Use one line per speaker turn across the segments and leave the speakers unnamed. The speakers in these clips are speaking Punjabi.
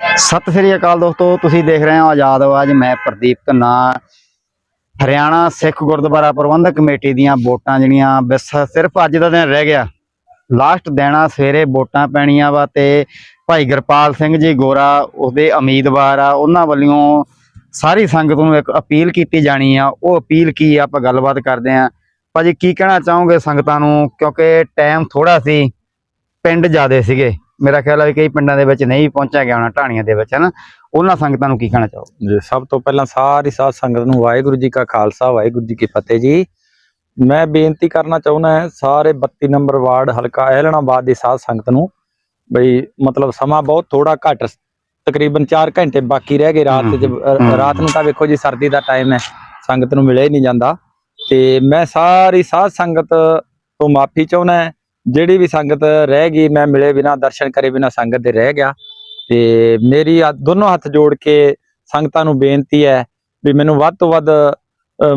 ਸਤਿ ਸ੍ਰੀ ਅਕਾਲ ਦੋਸਤੋ, ਤੁਸੀਂ ਦੇਖ ਰਹੇ ਹੋ ਆਜ਼ਾਦ ਆਵਾਜ਼ ਮੈਂ ਪ੍ਰਦੀਪ ਧੰਨਾ ਹਰਿਆਣਾ ਸਿੱਖ ਗੁਰਦੁਆਰਾ ਪ੍ਰਬੰਧਕ ਕਮੇਟੀ ਦੀਆਂ ਵੋਟਾਂ ਜਿਹੜੀਆਂ ਬਸ ਸਿਰਫ ਅੱਜ ਦਾ ਦਿਨ ਰਹਿ ਗਿਆ। ਲਾਸਟ ਦਿਨਾ ਸਵੇਰੇ ਵੋਟਾਂ ਪੈਣੀਆਂ ਵਾ ਤੇ ਭਾਈ ਗਰਪਾਲ ਸਿੰਘ ਜੀ ਗੋਰਾ ਉਹਦੇ ਉਮੀਦਵਾਰ ਆ, ਉਹਨਾਂ ਵੱਲੋਂ ਸਾਰੀ ਸੰਗਤ ਨੂੰ ਇੱਕ ਅਪੀਲ ਕੀਤੀ ਜਾਣੀ ਆ। ਉਹ ਅਪੀਲ ਕੀ ਆ, ਆਪਾਂ ਗੱਲਬਾਤ ਕਰਦੇ ਆ ਭਾਜੀ, ਕੀ ਕਹਿਣਾ ਚਾਹੋਗੇ ਸੰਗਤਾਂ ਨੂੰ? ਕਿਉਂਕਿ ਟਾਈਮ ਥੋੜਾ ਸੀ, ਪਿੰਡ ਜ਼ਿਆਦੇ ਸੀਗੇ। ਮੇਰਾ ਖਿਆਲ ਹੈ ਕਈ ਪਿੰਡਾਂ ਦੇ ਵਿੱਚ ਨਹੀਂ ਪਹੁੰਚਿਆ ਗਿਆ ਹੋਣਾ ਢਾਣੀਆਂ ਦੇ ਵਿੱਚ ਹਨਾ ਉਹਨਾਂ ਸੰਗਤਾਂ ਨੂੰ ਕੀ ਕਹਿਣਾ ਚਾਹੋ
ਜੀ ਸਭ ਤੋਂ ਪਹਿਲਾਂ ਸਾਰੀ ਸਾਧ ਸੰਗਤ ਨੂੰ ਵਾਹਿਗੁਰੂ ਜੀ ਕਾ ਖਾਲਸਾ ਵਾਹਿਗੁਰੂ ਜੀ ਕੀ ਫਤਿਹ ਜੀ ਮੈਂ ਬੇਨਤੀ ਕਰਨਾ ਚਾਹੁੰਦਾ ਹਾਂ ਸਾਰੇ 32 ਨੰਬਰ ਵਾਰਡ ਹਲਕਾ ਐਲਣਾਬਾਦ ਦੀ ਸਾਧ ਸੰਗਤ ਨੂੰ ਬਈ ਮਤਲਬ ਸਮਾਂ ਬਹੁਤ ਥੋੜਾ ਘੱਟ ਤਕਰੀਬਨ 4 ਘੰਟੇ ਬਾਕੀ ਰਹਿ ਗਏ ਰਾਤ। ਰਾਤ ਨੂੰ ਤਾਂ ਵੇਖੋ ਜੀ ਸਰਦੀ ਦਾ ਟਾਈਮ ਹੈ ਸੰਗਤ ਨੂੰ ਮਿਲਿਆ ਹੀ ਨਹੀਂ ਜਾਂਦਾ ਤੇ ਮੈਂ ਸਾਰੀ ਸਾਧ ਸੰਗਤ ਤੋਂ ਮਾਫੀ ਚਾਹੁੰਦਾ ਹਾਂ। ਜਿਹੜੀ ਵੀ ਸੰਗਤ ਰਹਿ ਗਈ, ਮੈਂ ਮਿਲੇ ਬਿਨਾ, ਦਰਸ਼ਨ ਕਰੇ ਬਿਨਾ ਸੰਗਤ ਦੇ ਰਹਿ ਗਿਆ। ਤੇ ਮੇਰੀ ਆ ਦੋਨੋਂ ਹੱਥ ਜੋੜ ਕੇ ਸੰਗਤਾਂ ਨੂੰ ਬੇਨਤੀ ਹੈ ਵੀ ਮੈਨੂੰ ਵੱਧ ਤੋਂ ਵੱਧ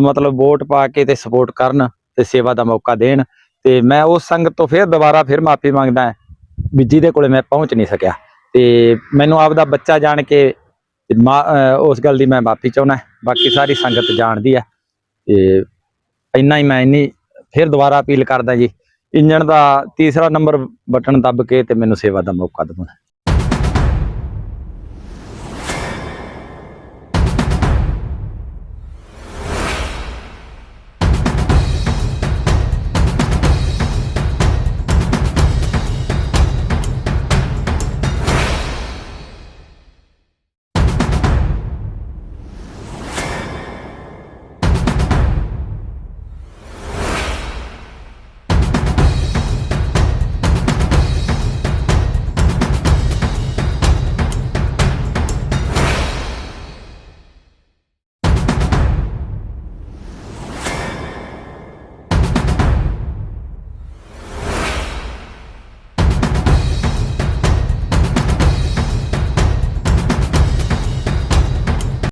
ਮਤਲਬ ਵੋਟ ਪਾ ਕੇ ਤੇ ਸਪੋਰਟ ਕਰਨ ਤੇ ਸੇਵਾ ਦਾ ਮੌਕਾ ਦੇਣ ਤੇ ਮੈਂ ਉਸ ਸੰਗਤ ਤੋਂ ਫਿਰ ਦੁਬਾਰਾ ਫਿਰ ਮਾਫੀ ਮੰਗਦਾ ਵੀ ਜਿਹਦੇ ਕੋਲੇ ਮੈਂ ਪਹੁੰਚ ਨਹੀਂ ਸਕਿਆ। ਤੇ ਮੈਨੂੰ ਆਪਦਾ ਬੱਚਾ ਜਾਣ ਕੇ ਮਾ- ਉਸ ਗੱਲ ਦੀ ਮੈਂ ਮਾਫੀ ਚਾਹੁੰਦਾ ਬਾਕੀ ਸਾਰੀ ਸੰਗਤ ਜਾਣਦੀ ਹੈ ਤੇ ਇੰਨਾ ਹੀ ਮੈਂ ਇੰਨੀ ਫਿਰ ਦੁਬਾਰਾ ਅਪੀਲ ਕਰਦਾ ਜੀ। ਇੰਜਣ ਦਾ ਤੀਸਰਾ ਨੰਬਰ ਬਟਨ ਦੱਬ ਕੇ ਤੇ ਮੈਨੂੰ ਸੇਵਾ ਦਾ ਮੌਕਾ ਦਿਵਾਉਣਾ